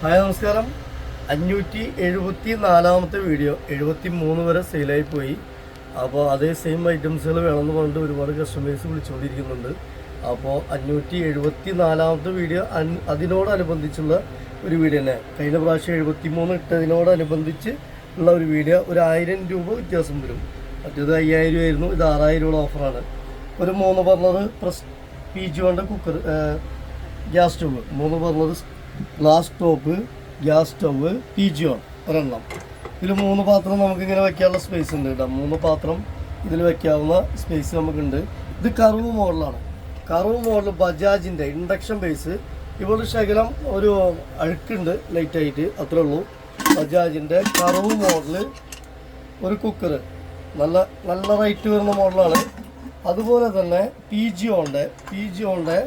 Hi നമസ്കാരം. അഞ്ഞൂറ്റി എഴുപത്തി നാലാമത്തെ വീഡിയോ എഴുപത്തി മൂന്ന് വരെ സെയിലായി പോയി. അപ്പോൾ അതേ സെയിം ഐറ്റംസുകൾ വേണമെന്ന് പറഞ്ഞിട്ട് ഒരുപാട് കസ്റ്റമേഴ്സ് വിളിച്ചുകൊണ്ടിരിക്കുന്നുണ്ട്. അപ്പോൾ അഞ്ഞൂറ്റി എഴുപത്തി നാലാമത്തെ വീഡിയോ അതിനോടനുബന്ധിച്ചുള്ള ഒരു വീഡിയോ തന്നെ. കഴിഞ്ഞ പ്രാവശ്യം എഴുപത്തി മൂന്ന് ഇട്ടതിനോടനുബന്ധിച്ച് ഉള്ള ഒരു വീഡിയോ ഒരു ആയിരം രൂപ വ്യത്യാസം വരും. മറ്റേത് അയ്യായിരം ആയിരുന്നു ഇത് ആറായിരം രൂപ ഓഫറാണ്. ഒരു മൂന്ന് പറഞ്ഞത് പ്രസ് പി ജി വേണ്ട കുക്കർ ഗ്യാസ് സ്റ്റവ്. മൂന്ന് പറഞ്ഞത് glass top gas stove Pigeon ഒരെണ്ണം. ഇതിൽ മൂന്ന് പാത്രം നമുക്കിങ്ങനെ വെക്കാനുള്ള സ്പേസ് ഉണ്ട് കേട്ടോ. മൂന്ന് പാത്രം ഇതിൽ വെക്കാവുന്ന സ്പേസ് നമുക്കുണ്ട്. ഇത് കറുവ് മോഡലാണ്. കറുവ് മോഡൽ ബജാജിന്റെ ഇൻഡക്ഷൻ ബേസ് ഇവിടെ ശകലം ഒരു അഴുക്കുണ്ട് ലൈറ്റായിട്ട് അത്രേ ഉള്ളൂ. ബജാജിന്റെ കറുവ് മോഡൽ ഒരു കുക്കർ നല്ല നല്ല റേറ്റ് വരുന്ന മോഡലാണ്. അതുപോലെ തന്നെ പി ജി ഓണിന്റെ പി ജി ഓണിന്റെ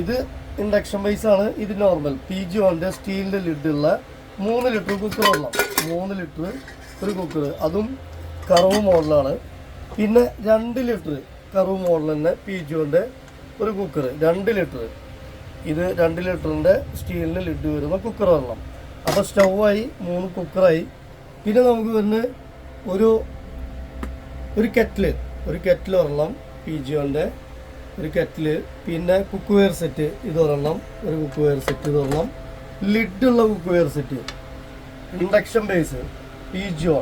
ഇത് ഇൻഡക്ഷൻ ആണ് ഇത് നോർമൽ. പി ജി ഓണ്ട് സ്റ്റീലിന്റെ ലിഡുള്ള മൂന്ന് ലിറ്റർ കുക്കർ വെള്ളം മൂന്ന് ലിറ്റർ ഒരു കുക്കർ. അതും കറവ് മോഡലാണ്. പിന്നെ രണ്ട് ലിറ്റർ കറവ് മോഡൽ തന്നെ പി ജി ഓണ്ട് ഒരു കുക്കർ. രണ്ട് ലിറ്റർ. ഇത് രണ്ട് ലിറ്ററിന്റെ സ്റ്റീലിന്റെ ലിഡ് വരുന്ന കുക്കർ വെള്ളം അപ്പോൾ സ്റ്റൗവായി മൂന്ന് കുക്കറായി. പിന്നെ നമുക്ക് വരുന്ന ഒരു ഒരു കെറ്റിൽ ഒരു കെറ്റിൽ വെള്ളം പി ജി ജിയോന്റെ ഒരു കെറ്റിൽ പിന്നെ കുക്ക് വെയർ സെറ്റ് ഇത് ഒരെണ്ണം ഒരു കുക്ക് വെയർ സെറ്റ് ഇത് ഒരെണ്ണം ലിഡുള്ള cookware set induction base പി ജിയോ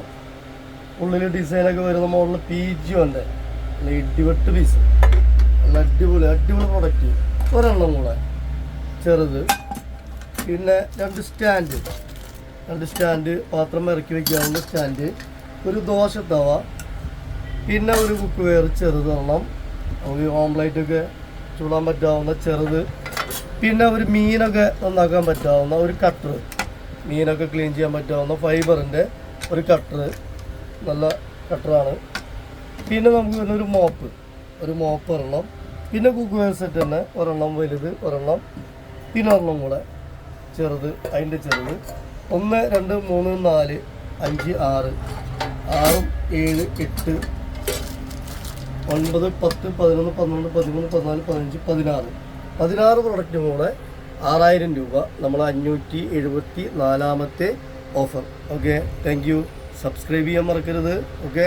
ഉള്ളിൽ ഡിസൈനൊക്കെ വരുന്ന മോഡൽ പി ജിയോന്റെ നല്ല ഇടിവെട്ട് പീസ് നല്ല അടിപൊളി അടിപൊളി പ്രൊഡക്റ്റ് ഒരെണ്ണം കൂടെ. ചെറുത്. പിന്നെ രണ്ട് സ്റ്റാൻഡ് രണ്ട് സ്റ്റാൻഡ് പാത്രം ഇറക്കി വെക്കാവുന്ന സ്റ്റാൻഡ് ഒരു ദോശ തവ. പിന്നെ ഒരു കുക്ക് വെയർ ചെറുതെണ്ണം നമുക്ക് ഓംലേറ്റ് ഒക്കെ ചൂടാൻ പറ്റാവുന്ന ചെറുത്. പിന്നെ ഒരു മീനൊക്കെ നന്നാക്കാൻ പറ്റാവുന്ന ഒരു കട്ടർ മീനൊക്കെ ക്ലീൻ ചെയ്യാൻ പറ്റാവുന്ന ഫൈബറിന്റെ ഒരു കട്ടർ നല്ല കട്ടറാണ് പിന്നെ നമുക്ക് വരുന്ന ഒരു മോപ്പ് ഒരു മോപ്പ് ഒരെണ്ണം. പിന്നെ കുക്ക് വെയർ സെറ്റ് തന്നെ ഒരെണ്ണം വലുത് ഒരെണ്ണം പിന്നെ ഒരെണ്ണം കൂടെ ചെറുത് അതിന്റെ ചെറുത്. ഒന്ന് രണ്ട് മൂന്ന് നാല് അഞ്ച് ആറ്. ആറും ഏഴ് എട്ട് ഒൻപത് പത്ത് പതിനൊന്ന് പന്ത്രണ്ട് പതിമൂന്ന് പതിനാല് പതിനഞ്ച് പതിനാറ്. പതിനാറ് പ്രൊഡക്റ്റും കൂടെ ആറായിരം രൂപ. നമ്മൾ അഞ്ഞൂറ്റി എഴുപത്തി നാലാമത്തെ offer okay thank you subscribe ചെയ്യാൻ മറക്കരുത്. ഓക്കെ